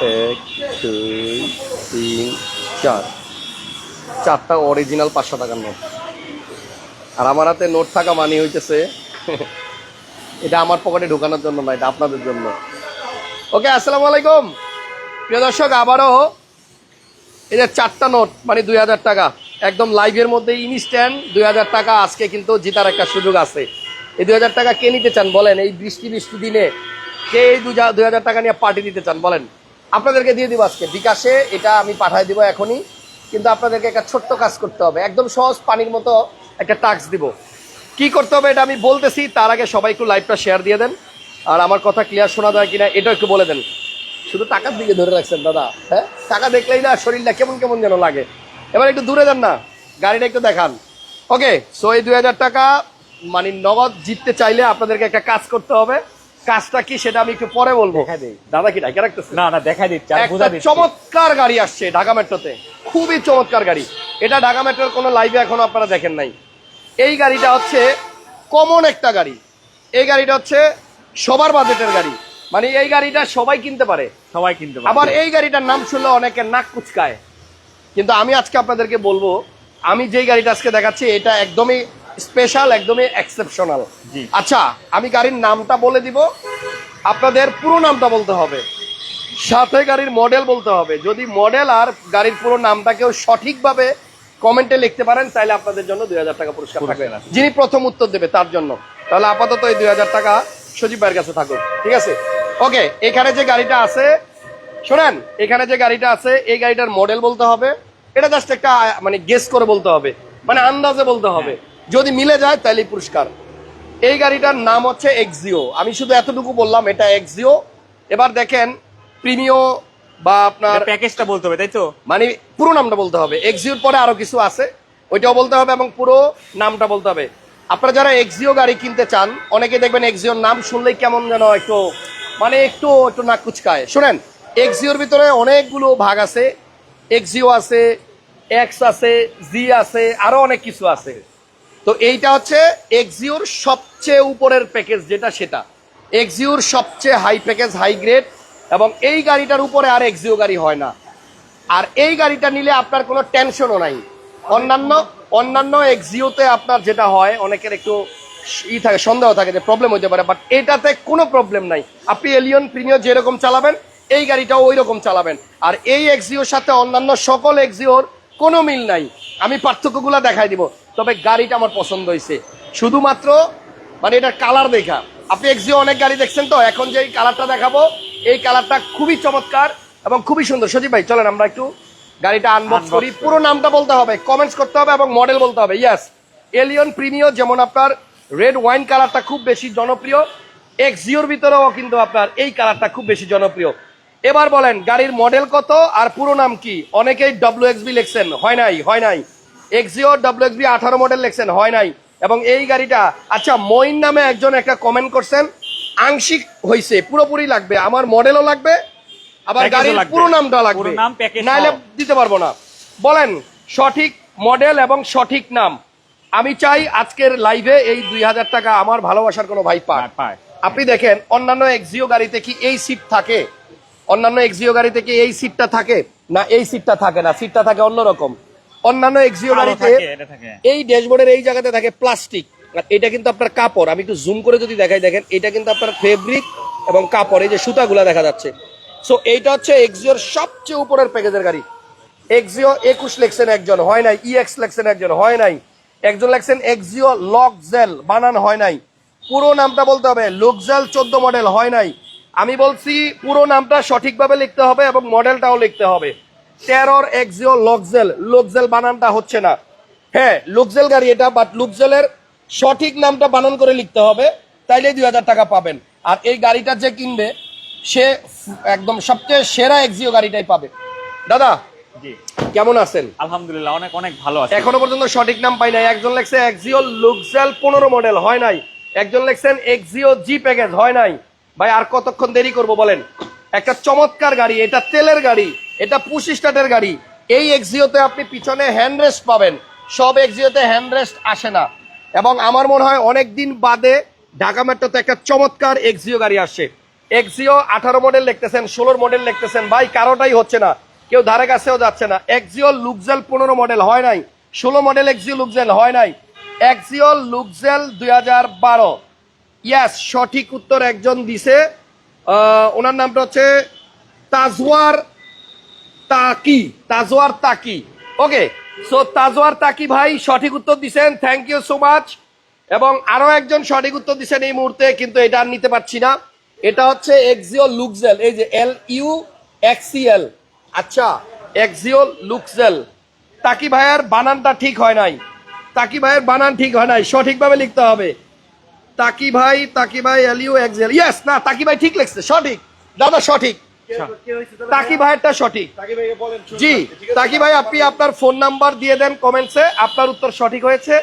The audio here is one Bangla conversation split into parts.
এক, দুই, তিন, চার। চারটা অরিজিনাল পাঁচশো টাকার নোট আর আমার হাতে নোট থাকা মানে হইতেছে, এটা আমার পকেটে ঢোকানোর জন্য না, এটা আপনাদের জন্য। ওকে, আসসালামু আলাইকুম। প্রিয় দর্শক, আবারও এই যে চারটা নোট মানে দুই হাজার টাকা, একদম লাইভের মধ্যে ইনস্ট্যান্ট দুই হাজার টাকা আজকে কিন্তু জেতার একটা সুযোগ আছে। এই দুই হাজার টাকা কে নিতে চান বলেন? এই বৃষ্টি বৃষ্টি দিনে কে এই দুই হাজার টাকা নিয়ে পার্টি দিতে চান বলেন? আপনাদেরকে দিয়ে দিব আজকে। বিকাশে এটা আমি পাঠাই দিব এখনই। কিন্তু আপনাদেরকে একটা ছোট্ট কাজ করতে হবে। একদম সহজ পানির মতো একটা টাস্ক দিব। কি করতে হবে এটা আমি বলতেছি, তার আগে সবাই একটু লাইভটা শেয়ার দিয়ে দেন। আর আমার কথা ক্লিয়ার শোনা যায় কিনা এটা একটু বলে দেন। শুধু টাকার দিকে ধরে রাখছেন, দাদা। হ্যাঁ? টাকা দেখলেই না শরীরটা কেমন কেমন যেন লাগে। এবার একটু দূরে যান না। গাড়িটা একটু দেখান। ওকে সো এই দুই হাজার টাকা মানে নগদ জিততে চাইলে আপনাদেরকে একটা কাজ করতে হবে। কাজটা কি সেটা আমি একটু পরে বলব। দাদা কি ডাকে রাখতেছে? না না দেখাই দিচ্ছি চমৎকার গাড়ি আসছে ঢাকা মেট্রোতে। খুবই চমৎকার গাড়ি। এটা ঢাকা মেট্রোর কোনো লাইভে এখনও আপনারা দেখেন নাই। এই গাড়িটা হচ্ছে কমন একটা গাড়ি। এই গাড়িটা হচ্ছে সবার বাজেটের গাড়ি। মানে এই গাড়িটা সবাই কিনতে পারে। সবাই কিনতে পারে। আবার এই গাড়িটার নাম শুনলে অনেকে নাক কুচকায়। কিন্তু আমি আজকে আপনাদেরকে বলব আমি যেই গাড়িটা আজকে দেখাচ্ছি এটা একদমই স্পেশাল একদমই এক্সেপশনাল জি। আচ্ছা আমি গাড়ির নামটা বলে দিব। আপনাদের পুরো নামটা বলতে হবে। সাথে গাড়ির মডেল বলতে হবে। যদি মডেল আর গাড়ির পুরো নামটা কেউ সঠিকভাবে কমেন্টে লিখতে পারেন তাহলে আপনাদের জন্য দুই হাজার টাকা পুরস্কার থাকবে। যিনি প্রথম উত্তর দেবে তার জন্য। তাহলে আপাতত এই দুই হাজার টাকা সজীব ভাইয়ের কাছে থাকুক। ঠিক আছে? ওকে এখানে যে গাড়িটা আছে শোনেন এখানে যে গাড়িটা আছে এই গাড়িটার মডেল বলতে হবে। এটা জাস্ট একটা মানে গেস করে বলতে হবে। মানে আন্দাজে বলতে হবে। যদি মিলে যায় তাহলে পুরস্কার। এই গাড়িটার নাম হচ্ছে এক্সিও আমি শুধু এতটুকু বললাম এটা এক্সিও এবার দেখেন প্রিমিও বা আপনার প্যাকেজটা বলতে হবে তাই তো? মানে পুরো নামটা বলতে হবে। এক্সিওর পরে আরও কিছু আছে ওইটাও বলতে হবে এবং পুরো নামটা বলতে হবে। আপনারা যারা এক্সিও গাড়ি কিনতে চান অনেকে দেখবেন এক্সিওর নাম শুনলেই কেমন যেন একটু মানে একটু একটু নাক কুচকায়। শোনেন এক্সিওর ভিতরে অনেকগুলো ভাগ আছে। এক্সিও আছে এক্স আছে জি আছে আরও অনেক কিছু আছে। তো এইটা হচ্ছে এক্সিওর সবচেয়ে উপরের প্যাকেজ যেটা সেটা। এক্সিওর সবচেয়ে হাই প্যাকেজ হাই গ্রেড এবং এই গাড়িটার উপরে আর এক্সিও গাড়ি হয় না। আর এই গাড়িটা নিলে আপনার কোনো টেনশনও নাই। অন্যান্য অন্যান্য এক্সিওতে আপনার যেটা হয়, অনেকের একটু ই থাকে, সন্দেহ থাকে যে প্রবলেম হতে পারে বাট এটাতে কোনো প্রবলেম নাই। আপনি এলিয়ন প্রিমিও যেরকম চালাবেন, এই গাড়িটাও ওই রকম চালাবেন। আর এই এক্সিওর সাথে অন্যান্য সকল এক্সিওর কোনো মিল নাই। আমি পার্থক্যগুলো দেখাই দিব তবে গাড়িটা আমার পছন্দ হয়েছে শুধুমাত্র মানে এটার কালার দেখা। আপনি এক্সিও অনেক গাড়ি দেখছেন তো এখন যে কালারটা দেখাবো এই কালারটা খুবই চমৎকার এবং খুবই সুন্দর। সজীব ভাই চলেন আমরা একটু গাড়িটা আনবক্স করি। করি। পুরো নামটা বলতে হবে কমেন্টস করতে হবে এবং মডেল বলতে হবে। ইয়াস এলিয়ন প্রিমিও যেমন আপনার রেড ওয়াইন কালারটা খুব বেশি জনপ্রিয় এক্সিওর ভিতরেও কিন্তু আপনার এই কালারটা খুব বেশি জনপ্রিয়। এবার বলেন গাড়ির মডেল কত আর পুরো নাম কি? অনেকেই ডব্লিউ এক্সবি লিখছেন হয় নাই হয় নাই। এক্সিও ডব্লিউ এক্সবি আঠারো মডেল লিখছেন হয় নাই। এবং এই গাড়িটা আচ্ছা মইন নামে একজন একটা কমেন্ট করছেন আংশিক হয়েছে পুরোপুরি লাগবে আমার মডেলও লাগবে আবার গাড়ির পুরো নামটা লাগবে। নাইলে। দিতে পারব না। বলেন সঠিক মডেল এবং সঠিক নাম। আমি চাই আজকের লাইভে এই দুই হাজার টাকা আমার ভালোবাসার কোনো ভাই পায়। আপনি দেখেন অন্যান্য এক্সিও গাড়িতে কি এই সিট থাকে? অন্যান্য এক্সিও গাড়িতে কি এই সিটটা থাকে? না এই সিটটা থাকে না সিটটা থাকে অন্যরকম অন্যান্য এক্সিও গাড়িতে। এই ড্যাশবোর্ডের এই জায়গাতে থাকে প্লাস্টিক আর এটা কিন্তু আপনার কাপড়। আমি একটু জুম করে যদি দেখাই দেখেন এটা কিন্তু আপনার ফেব্রিক এবং কাপড় এই যে সুতাগুলা দেখা যাচ্ছে। সো এইটা হচ্ছে এক্সিওর সবচেয়ে উপরের প্যাকেজের গাড়ি। এক্সিও একুশ লেখছেন একজন হয় নাই ইএক্স লেখছেন একজন হয় নাই। একজন লেখছেন এক্সিও লকজেল বানান হয় নাই। পুরো নামটা বলতে হবে লোকজেল চোদ্দ মডেল হয় নাই। আমি বলছি পুরো নামটা সঠিকভাবে লিখতে হবে এবং মডেলটাও লিখতে হবে। টেরর এক্সিও লকজেল লোকজেল বানানটা হচ্ছে না। হ্যাঁ লুকজেল গাড়ি এটা বাট লুকজেলের সঠিক নামটা বানান করে লিখতে হবে তাইলে দুই হাজার টাকা পাবেন। আর এই গাড়িটা যে কিনবে সে একদম সবচেয়ে সেরা এক্সিও গাড়িটাই পাবে। দাদা জি। কেমন আছেন? আলহামদুলিল্লাহ অনেক অনেক ভালো আছে। এখনও পর্যন্ত সঠিক নাম পাই নাই। একজন লেখছে এক্সিও লুকজেল পনেরো মডেল হয় নাই। একজন লেখছেন এক্সিও জি প্যাকেজ হয় নাই। ভাই, আর কতক্ষণ দেরি করব বলেন? একটা চমৎকার গাড়ি, এটা তেলের গাড়ি, এটা পুশ স্টার্টের গাড়ি। এই এক্সিওতে আপনি পিছনে হ্যান্ডরেস্ট পাবেন। সব এক্সিওতে হ্যান্ডরেস্ট আসে না। এবং আমার মনে হয় অনেক দিন বাদে ঢাকা মেট্রোতে একটা চমৎকার এক্সিও গাড়ি আসছে। এক্সিও আঠারো মডেল লিখতেছেন ষোলোর মডেল লিখতেছেন ভাই, কারোটাই হচ্ছে না। কেউ ধারে কাছেও যাচ্ছে না। এক্সিও লুকজেল পনেরো মডেল হয় নাই। ষোলো মডেল এক্সিও লুকজেল হয় নাই। এক্সিও লুকজেল দুই হাজার বারো। ইয়াস সঠিক উত্তর একজন দিছে। ওনার নামটা হচ্ছে তাজওয়ার তাকি। তাজওয়ার তাকি। ওকে সো তাজওয়ার তাকি ভাই সঠিক উত্তর দিছেন। থ্যাংক ইউ সো মাচ এবং আরও একজন সঠিক উত্তর দিছেন এই মুহূর্তে, কিন্তু এটা আর নিতে পারছি না। এটা হচ্ছে এক্সিও লুকজেল এই যে এল ইউ এক্সিএল আচ্ছা এক্সিও লুকজেল তাকি ভাইয়ের বানানটা ঠিক হয় নাই। তাকি ভাইয়ের বানান ঠিক হয় নাই। সঠিকভাবে লিখতে হবে। তাকি ভাই তাকি ভাই এলিও এক্সেল ইয়েস না তাকি ভাই ঠিক লিখছে সঠিক। দাদা সঠিক। তাকি ভাইয়েরটা সঠিক। জি তাকি ভাই আপনি আপনার ফোন নাম্বার দিয়ে দেন কমেন্টসে আপনার উত্তর সঠিক হয়েছে।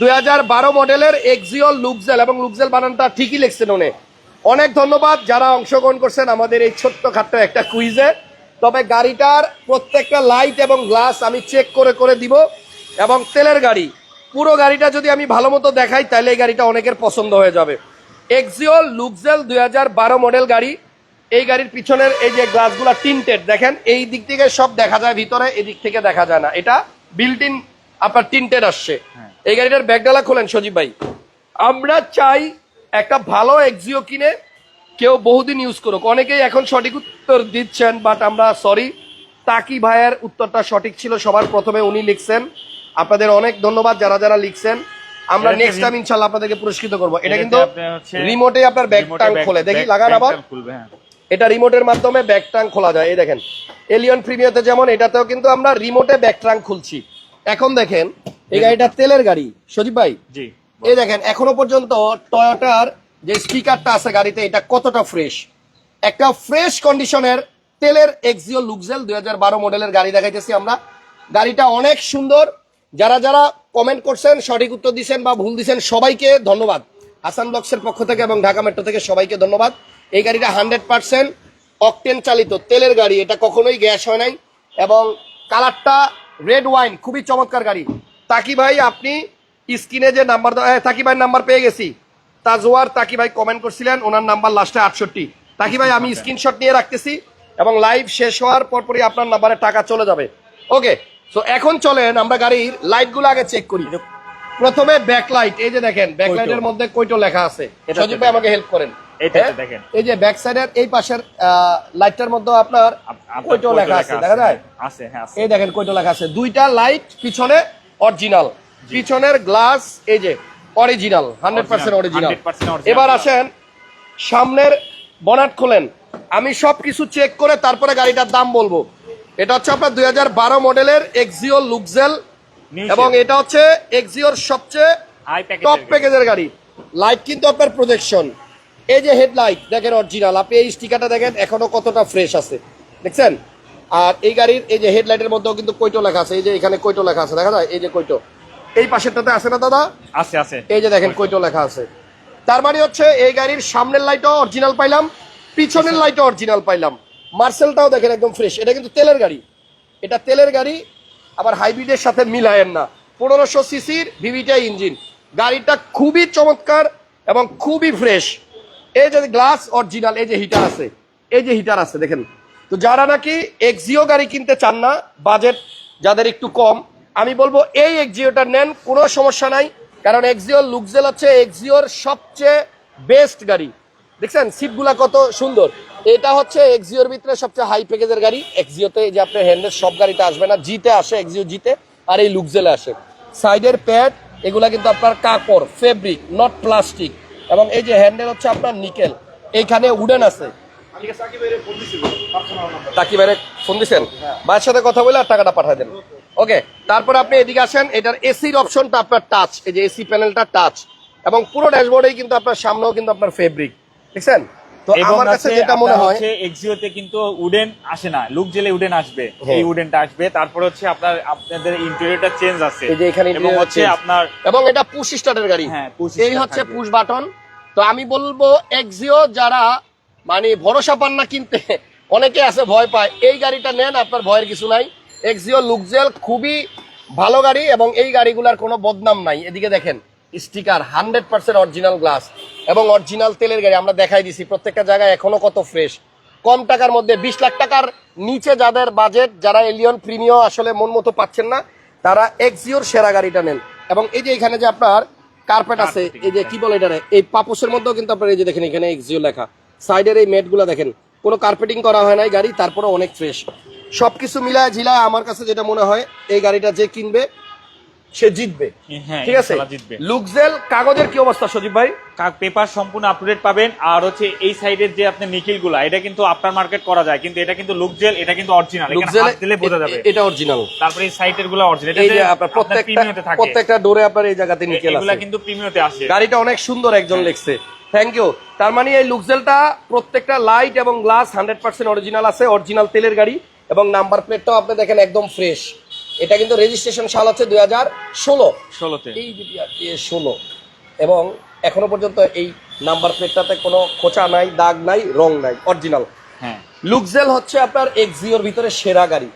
দুই হাজার বারো মডেলের এক্সিও লুকজেল এবং লুকজেল বানানটা ঠিকই লিখছেন উনি। অনেক ধন্যবাদ যারা অংশগ্রহণ করছেন আমাদের এই ছোট্ট খাট্ট একটা কুইজে। তবে গাড়িটার প্রত্যেকটা লাইট এবং গ্লাস আমি চেক করে করে দিব। এবং তেলের গাড়ি। পুরো গাড়িটা যদি আমি ভালো মতো দেখাই তাহলে এই গাড়িটা অনেকের পছন্দ হয়ে যাবে। এক্সিও লুকজেল দুই হাজার বারো মডেল গাড়ি। এই গাড়ির পিছনের এই যে গ্লাসগুলা টিন্টেড দেখেন এই দিক থেকে সব দেখা যায় ভিতরে এদিক থেকে দেখা যায় না। এটা বিল্ট ইন আপনার টিন্টেড আসছে। এই গাড়িটার ব্যাগডালা খোলেন সজীব ভাই। আমরা চাই একটা ভালো এক্সিও কিনে কেউ বহুদিন ইউজ করুক। অনেকেই এখন সঠিক উত্তর দিচ্ছেন বাট আমরা সরি তাকি ভাইয়ের উত্তরটা সঠিক ছিল। সবার প্রথমে উনি লিখছেন আপনাদের অনেক ধন্যবাদ যারা যারা লিখছেন। আমরা নেক্সট টাইম ইনশাল্লাহ আপনাদেরকে পুরস্কৃত করব। এটা কিন্তু রিমোটে আপনার ব্যাগ টাং খোলে। দেখি লাগান আবার। টাং হ্যাঁ। এটা রিমোটের মাধ্যমে ব্যাক ট্রাঙ্ক খোলা যায়। এই দেখেন এলিয়ন প্রিমিয়াতে যেমন এটাতেও কিন্তু আমরা রিমোটে ব্যাক ট্রাঙ্ক খুলছি। এখন দেখেন এই গাড়িটা তেলের গাড়ি। সজীব ভাই জি। এই দেখেন এখনও পর্যন্ত টয়োটার যে স্পিকারটা আছে গাড়িতে এটা কতটা ফ্রেশ একটা ফ্রেশ কন্ডিশনের তেলের এক্সিও লুকজেল দুই হাজার বারো মডেলের গাড়ি দেখাইতেছি আমরা। গাড়িটা অনেক সুন্দর যারা যারা কমেন্ট করছেন, সঠিক উত্তর দিচ্ছেন বা ভুল দিচ্ছেন সবাইকে ধন্যবাদ। হাসান ব্লকসের পক্ষ থেকে এবং ঢাকা মেট্রো থেকে সবাইকে ধন্যবাদ। এই গাড়িটা হান্ড্রেড পার্সেন্ট অকটেন চালিত, তেলের গাড়ি, এটা কখনোই গ্যাস হয় নাই। এবং কালারটা রেড ওয়াইন খুবই চমৎকার গাড়ি। তাকি ভাই, আপনি স্ক্রিনে যে নাম্বার তাকি ভাই নাম্বার পেয়ে গেছি। তাজওয়ার তাকি ভাই কমেন্ট করছিলেন, ওনার নাম্বার লাস্টে আটষট্টি। তাকি ভাই, আমি স্ক্রিনশট নিয়ে রাখতেছি এবং লাইভ শেষ হওয়ার পরপরই আপনার নাম্বারে টাকা চলে যাবে। ওকে তো এখন চলেন আমরা গাড়ির লাইটগুলো আগে চেক করি। প্রথমে ব্যাকলাইট এই যে দেখেন ব্যাকলাইটের। মধ্যে কয়টো লেখা আছে। সজীব ভাই আমাকে হেল্প করেন। এই যে ব্যাক সাইডের এই পাশের লাইটটার মধ্যে আপনার কয়টো লেখা আছে দেখা যায়? আছে হ্যাঁ এই দেখেন কয়টা লেখা আছে। দুইটা লাইট পিছনে অরিজিনাল পিছনের গ্লাস এই যে original hundred percent original 100% original এবার আসেন সামনের বনাট খোলেন। আমি সব কিছু চেক করে তারপরে গাড়িটার দাম বলব। এটা হচ্ছে আপনার দুই হাজার বারো মডেলের এক্সিও লুকজেল এবং এটা হচ্ছে এক্সিওর সবচেয়ে টপ প্যাকেজের গাড়ি। লাইট কিন্তু আপনার প্রজেকশন এই যে হেডলাইট দেখেন অরিজিনাল আপনি এই স্টিকারটা দেখেন এখনও কতটা ফ্রেশ আছে। দেখছেন? আর এই গাড়ির এই যে হেডলাইটের মধ্যেও কিন্তু কৈটো লেখা আছে? এই যে এখানে কৈটো লেখা আছে? দেখা যায়? এই যে কৈটো এই পাশেরটাতে আছে না দাদা? আছে আছে। এই যে দেখেন কৈটো লেখা আছে। তার মানে হচ্ছে এই গাড়ির সামনের লাইটও অরিজিনাল পাইলাম পিছনের লাইটও অরিজিনাল পাইলাম। মার্সেলটাও দেখেন একদম ফ্রেশ এটা কিন্তু তেলের গাড়ি। এটা তেলের গাড়ি, আবার হাইব্রিডের সাথে মিলায়েন না। পনেরোশো সিসির ভিভিটাই ইঞ্জিন গাড়িটা খুবই চমৎকার এবং খুবই ফ্রেশ এই যে গ্লাস অরিজিনাল এই যে হিটার আছে। এই যে হিটার আছে, দেখেন। তো যারা নাকি এক্সিও গাড়ি কিনতে চান না বাজেট যাদের একটু কম, আমি বলব এই এক্সিওটা নেন, কোনো সমস্যা নাই। কারণ এক্সিও লুকজেল হচ্ছে এক্সিওর সবচেয়ে বেস্ট গাড়ি। দেখছেন? সিটগুলা কত সুন্দর। এটা হচ্ছে এক্সিওর ভিতরে সবচেয়ে হাই প্যাকেজের গাড়ি। এক্সিওতে যে আপনার হ্যান্ডেল সব গাড়িতে আসবে না। জিতে আসে এক্সিও জিতে আর এই লুকজেলে আসে। সাইডের প্যাড এগুলা কিন্তু আপনার কাপড় ফেব্রিক নট প্লাস্টিক এবং এই যে হ্যান্ডেল হচ্ছে আপনার নিকেল এইখানে উডেন আছে। তাকি বাইরে ফোন দিছেন? ভাইয়ের সাথে কথা বলে আর টাকাটা পাঠিয়ে দেন। ওকে তারপর আপনি এদিকে আসেন। এটার এসির অপশনটা আপনার টাচ এই যে এসি প্যানেলটা টাচ এবং পুরো ড্যাশবোর্ডেই কিন্তু আপনার সামনেও কিন্তু আপনার ফেব্রিক দেখছেন? তো আমার কাছে যেটা মনে হয় এক্সিওতে কিন্তু উডেন আসে না লুক জেলে উডেন আসবে হ্যাঁ। এই উডেনটা আসবে তারপর হচ্ছে আপনার আপনাদের ইন্টেরিয়রটা চেঞ্জ আছে। এই যে এখানে এবং হচ্ছে আপনার এবং এটা পুশ স্টার্টের গাড়ি। হ্যাঁ, এই হচ্ছে পুশ বাটন তো আমি বলব এক্সিও যারা মানে ভরসা পান না কিনতে অনেকে আছে ভয় পায় এই গাড়িটা নেন আপনার ভয়ের কিছু নাই। এক্সিও লুকজেল খুবই ভালো গাড়ি এবং এই গাড়িগুলার কোনো বদনাম নাই। এদিকে দেখেন sticker hundred percent original glass এবং অরিজিনাল তেলের গাড়ি আমরা দেখাই দিছি। প্রত্যেকটা জায়গায় এখনও কত ফ্রেশ কম টাকার মধ্যে বিশ লাখ টাকার নিচে যাদের বাজেট যারা এলিয়ন প্রিমিয়াম আসলে মন মতো পাচ্ছেন না তারা এক্সিওর সেরা গাড়িটা নেন। এবং এই যে এখানে যে আপনার কার্পেট আছে এই যে কি বলে এটা এই পাপোসের মধ্যেও কিন্তু আপনার এই যে দেখেন এখানে এক্সিও লেখা। সাইডের এই মেটগুলো দেখেন কোনো কার্পেটিং করা হয় নাই গাড়ি তারপরে অনেক ফ্রেশ সবকিছু মিলায় ঝিলায় আমার কাছে যেটা মনে হয় এই গাড়িটা যে কিনবে সে জিতবে। হ্যাঁ ঠিক আছে? লুকজেল কাগজের কি অবস্থা সজীব ভাই? পেপার সম্পূর্ণ আপডেট পাবেন। আর হচ্ছে এই সাইডের যে আপনার নিখিলগুলা এটা কিন্তু আপনার মার্কেট করা যায়। কিন্তু এটা কিন্তু লুকজেল এটা কিন্তু অরিজিনাল লুকজেল দিলে বোঝা যাবে। এটা অরিজিনাল তারপরে এই সাইডেরগুলো অরিজিনাল এই যে আপনার প্রত্যেকটা প্রত্যেকটা ডোরে আপনার এই জায়গাতে নিকেল এগুলা কিন্তু প্রিমিয়তে আসে। গাড়িটা অনেক সুন্দর একজন লিখছে থ্যাংক ইউ তার মানে এই লুকজেলটা প্রত্যেকটা লাইট এবং গ্লাস হান্ড্রেড পার্সেন্ট অরিজিনাল আছে। অরিজিনাল তেলের গাড়ি এবং নাম্বার প্লেটটাও আপনি দেখেন একদম ফ্রেশ এটা কিন্তু রেজিস্ট্রেশন সাল হচ্ছে দুই হাজার ষোলো। ষোলোতে। এই ষোলো। এবং এখনও পর্যন্ত এই নাম্বার প্লেটটাতে কোনো খোঁচা নাই দাগ নাই রং নাই অরিজিনাল হ্যাঁ। লুকজেল হচ্ছে আপনার এক্সিওর ভিতরে সেরা গাড়ি।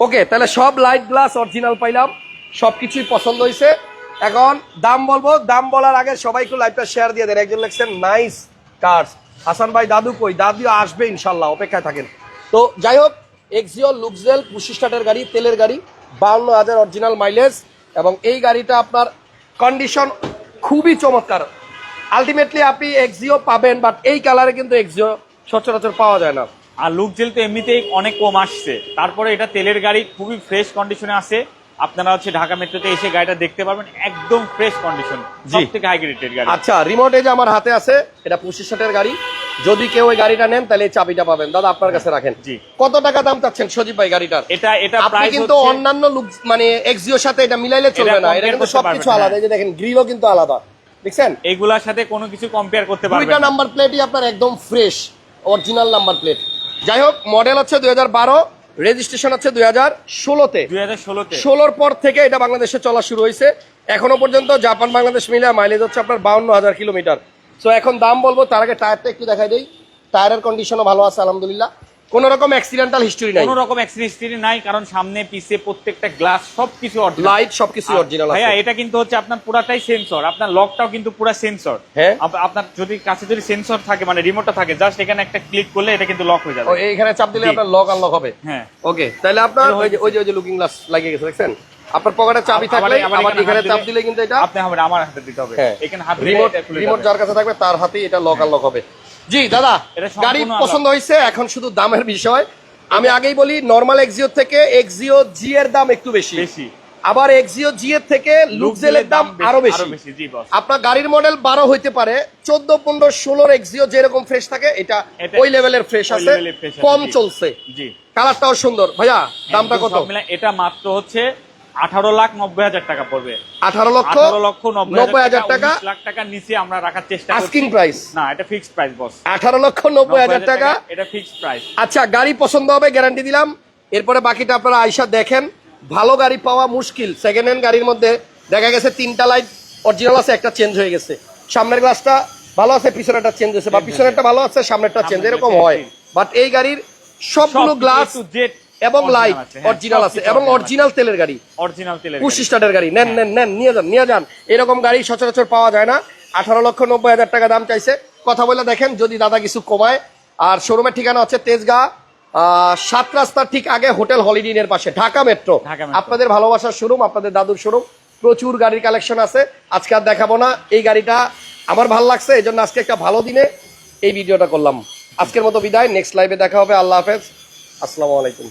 ওকে তাহলে সব লাইট গ্লাস অরিজিনাল পাইলাম। সব কিছুই পছন্দ হয়েছে এখন দাম বলব দাম বলার আগে সবাই একটু লাইভটা শেয়ার দিয়ে দেন। একজন লিখছেন নাইস কার্স হাসান ভাই দাদু কই? দাদু আসবে ইনশাল্লাহ অপেক্ষায় থাকেন। তো যাই হোক এক্সিও লুকজেল পঁচিশ স্টার্টের গাড়ি তেলের গাড়ি বাউন্ন হাজার অরিজিনাল মাইলেজ এবং এই গাড়িটা আপনার কন্ডিশন খুবই চমৎকার। আলটিমেটলি আপনি এক্সিও পাবেন বাট এই কালারে কিন্তু এক্সিও সচরাচর পাওয়া যায় না। আর লুক জেল তো এমনিতেই অনেক কম আসছে। তারপরে এটা তেলের গাড়ি খুবই ফ্রেশ কন্ডিশনে আছে। আপনারা হচ্ছে ঢাকা মেট্রোতে এসে গাড়িটা দেখতে পারবেন একদম ফ্রেশ কন্ডিশন। সব থেকে হাই গ্রেডেড গাড়ি। আচ্ছা রিমোট এই যে আমার হাতে আছে এটা পঁচিশ ষাটের গাড়ি। যদি কেউ ওই গাড়িটা নেন তাহলে এই চাবিটা পাবেন। দাদা আপনার কাছে রাখেন। জি। কত টাকা দাম চাচ্ছেন সজীব ভাই গাড়িটার? এটা এটা আপনি কিন্তু অন্যান্য লুক মানে এক্সিওর সাথে এটা মিলাইলে চলবে না। এটা কিন্তু সবকিছু আলাদা। এই যে দেখেন গ্রিলও কিন্তু আলাদা। দেখছেন? এইগুলার সাথে কোনো কিছু কম্পেয়ার করতে পারবেন দুইটা। নাম্বার প্লেটই আপনার একদম ফ্রেশ অরিজিনাল নাম্বার প্লেট যাই হোক মডেল হচ্ছে দুই হাজার বারো রেজিস্ট্রেশন হচ্ছে দুই হাজার ষোলোতে। দুই হাজার ষোলোতে। ষোলোর পর থেকে এটা বাংলাদেশে চলা শুরু হয়েছে। এখনও পর্যন্ত জাপান বাংলাদেশ মিলে মাইলেজ হচ্ছে আপনার বাউন্ন হাজার কিলোমিটার। সো এখন দাম বলব তার আগে টায়ারটা একটু দেখাই দেই। টায়ারের কন্ডিশনও ভালো আছে আলহামদুলিল্লাহ। কোন রকম অ্যাক্সিডেন্টাল হিস্টরি নাই। কোনো রকম অ্যাক্সিডেন্ট নাই কারণ সামনে পিছে প্রত্যেকটা গ্লাস সবকিছু অরিজিনাল লাইট সবকিছু অরিজিনাল আছে। এটা কিন্তু হচ্ছে আপনার পুরাটাই সেন্সর আপনার লকটাও কিন্তু পুরা সেন্সর হ্যাঁ। আপনার যদি কাছে যদি সেন্সর থাকে মানে রিমোটটা থাকে জাস্ট এখানে একটা ক্লিক করলে এটা কিন্তু লক হয়ে যাবে। ও এইখানে চাপ দিলে। আপনার লক আনলক হবে। হ্যাঁ। ওকে তাহলে আপনার ওই যে ওই যে ওই যে লুকিং গ্লাস লাগিয়ে গেছে দেখছেন? আপনার পকেটে চাবি থাকলে আবার এখানে চাপ দিলে- কিন্তু এটা আপনি হবে আমার হাতে দিতে হবে। হ্যাঁ। এখানে হাত রিমোট রিমোট যার কাছে থাকবে তার হাতেই এটা লক আনলক হবে। জি দাদা গাড়ি পছন্দ হয়েছে এখন শুধু দামের বিষয়। আমি আগেই বলি নরমাল এক্সিও থেকে এক্সিও জি এর দাম একটু বেশি। বেশি। আবার এক্সিও জি এর থেকে লুকজেলের দাম আরও বেশি। বেশি জি বস আপনার গাড়ির মডেল বারো হইতে পারে চোদ্দ পনেরো ষোলোর এক্সিও যেরকম ফ্রেশ থাকে এটা ওই লেভেলের ফ্রেশ আছে কম চলছে। জি। কালারটাও সুন্দর। ভাইয়া দামটা কত? এটা মাত্র হচ্ছে আঠারো লাখ নব্বই হাজার টাকা পড়বে। আঠারো লক্ষ লক্ষ নব্বই হাজার টাকা লাখ টাকার নিচে আমরা রাখার চেষ্টা আস্কিং প্রাইস না এটা ফিক্সড প্রাইস বস আঠারো লক্ষ নব্বই হাজার টাকা। এটা ফিক্সড প্রাইস আচ্ছা গাড়ি পছন্দ হবে গ্যারান্টি দিলাম। এরপরে বাকিটা আপনারা আইসা দেখেন। ভালো গাড়ি পাওয়া মুশকিল। সেকেন্ড হ্যান্ড গাড়ির মধ্যে দেখা গেছে তিনটা লাইট অরিজিনাল আছে একটা চেঞ্জ হয়ে গেছে। সামনের গ্লাসটা ভালো আছে পিছনেরটা চেঞ্জ হয়েছে। বা পিছনেরটা ভালো আছে সামনেরটা চেঞ্জ এরকম হয়। বাট এই গাড়ির সবগুলো গ্লাস এবং লাইট অরিজিনাল আছে এবং অরিজিনাল তেলের গাড়ি। অরিজিনাল তেলের পঁচিশ স্টার্টের গাড়ি। নেন নেন নেন নিয়ে যান নিয়ে যান। এরকম গাড়ি সচরাচর পাওয়া যায় না। আঠারো লক্ষ নব্বই হাজার টাকা দাম চাইছে। কথা বলে দেখেন যদি দাদা কিছু কমায়। আর শোরুমের ঠিকানা হচ্ছে তেজগাঁ। সাত রাস্তার ঠিক আগে হোটেল হলিডিনের পাশে ঢাকা মেট্রো। ঢাকা মেট্রো। আপনাদের ভালোবাসার শোরুম আপনাদের দাদুর শোরুম। প্রচুর গাড়ির কালেকশন আছে। আজকে আর দেখাবো না। এই গাড়িটা আমার ভালো লাগছে এই জন্য আজকে একটা ভালো দিনে এই ভিডিওটা করলাম। আজকের মতো বিদায় নেক্সট লাইভে দেখা হবে। আল্লাহ হাফেজ। আসসালামু আলাইকুম।